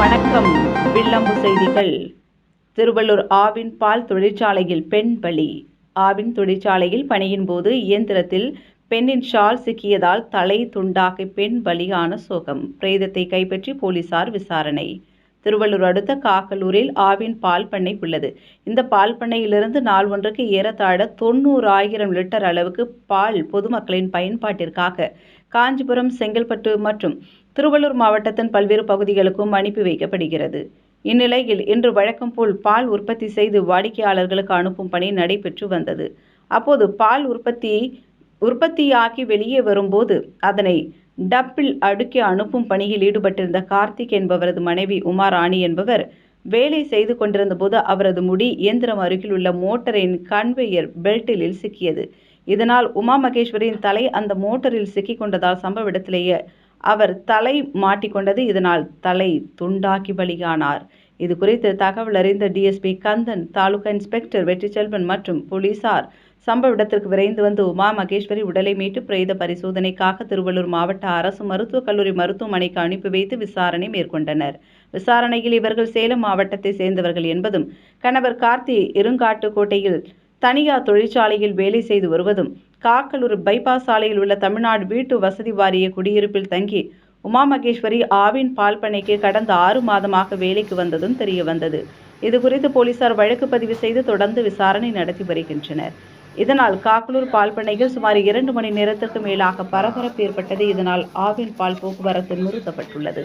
வணக்கம். வில்லம்பு செய்திகள். திருவள்ளூர் ஆவின் பால் தொழிற்சாலையில் பெண் பலி. ஆவின் தொழிற்சாலையில் பணியின் போது இயந்திரத்தில் பெண்ணின் ஷால் சிக்கியதால் தலை துண்டாகி பெண் பலியான சோகம். பிரேதத்தை கைப்பற்றி போலீசார் விசாரணை. திருவள்ளூர் அடுத்த காக்கலூரில் ஆவின் பால் பண்ணை உள்ளது. இந்த பால் பண்ணையிலிருந்து நாள் ஒன்றுக்கு ஏறத்தாழ தொண்ணூறாயிரம் லிட்டர் அளவுக்கு பால் பொதுமக்களின் பயன்பாட்டிற்காக காஞ்சிபுரம் செங்கல்பட்டு மற்றும் திருவள்ளூர் மாவட்டத்தின் பல்வேறு பகுதிகளுக்கும் அனுப்பி வைக்கப்படுகிறது. இந்நிலையில் இன்று வழக்கம் போல் பால் உற்பத்தி செய்து வாடிக்கையாளர்களுக்கு அனுப்பும் பணி நடைபெற்று வந்தது. அப்போது பால் உற்பத்தி உற்பத்தியாகி வெளியே வரும்போது அதனை டப்பில் அடுக்கி அனுப்பும் பணியில் ஈடுபட்டிருந்த கார்த்திக் என்பவரது மனைவி உமா ராணி என்பவர் வேலை செய்து கொண்டிருந்த போது அவரது முடி இயந்திரம் அருகில் உள்ள மோட்டரின் கன்வேயர் பெல்ட்டில் சிக்கியது. இதனால் உமா மகேஸ்வரியின் தலை அந்த மோட்டரில் சிக்கிக்கொண்டதால் சம்பவ இடத்திலேயே அவர் தலை மாட்டிக்கொண்டது. இதனால் தலை துண்டாக்கி பலியானார். இது குறித்து தகவல் அறிந்த டிஎஸ்பி கந்தன் தாலுகா இன்ஸ்பெக்டர் வெற்றிச்செல்வன் மற்றும் போலீசார் சம்பவ இடத்திற்கு விரைந்து வந்து உமா மகேஸ்வரி உடலை மீட்டு பிரேத பரிசோதனைக்காக திருவள்ளூர் மாவட்ட அரசு மருத்துவக் கல்லூரி மருத்துவமனைக்கு அனுப்பி வைத்து விசாரணை மேற்கொண்டனர். விசாரணையில் இவர்கள் சேலம் மாவட்டத்தை சேர்ந்தவர்கள் என்பதும் கணவர் கார்த்தி இருங்காட்டுக்கோட்டையில் தனியார் தொழிற்சாலையில் வேலை செய்து வருவதும் காக்கலூர் பைபாஸ் சாலையில் உள்ள தமிழ்நாடு வீட்டு வசதி வாரிய குடியிருப்பில் தங்கி உமா மகேஸ்வரி ஆவின் பால் பண்ணைக்கு கடந்த ஆறு மாதமாக வேலைக்கு வந்ததும் தெரிய வந்தது. இது குறித்து போலீசார் வழக்கு பதிவு செய்து தொடர்ந்து விசாரணை நடத்தி வருகின்றனர். இதனால் காக்கலூர் பால் பண்ணையில் சுமார் இரண்டு மணி நேரத்திற்கு மேலாக பரபரப்பு ஏற்பட்டது. இதனால் ஆவின் பால் போக்குவரத்து நிறுத்தப்பட்டுள்ளது.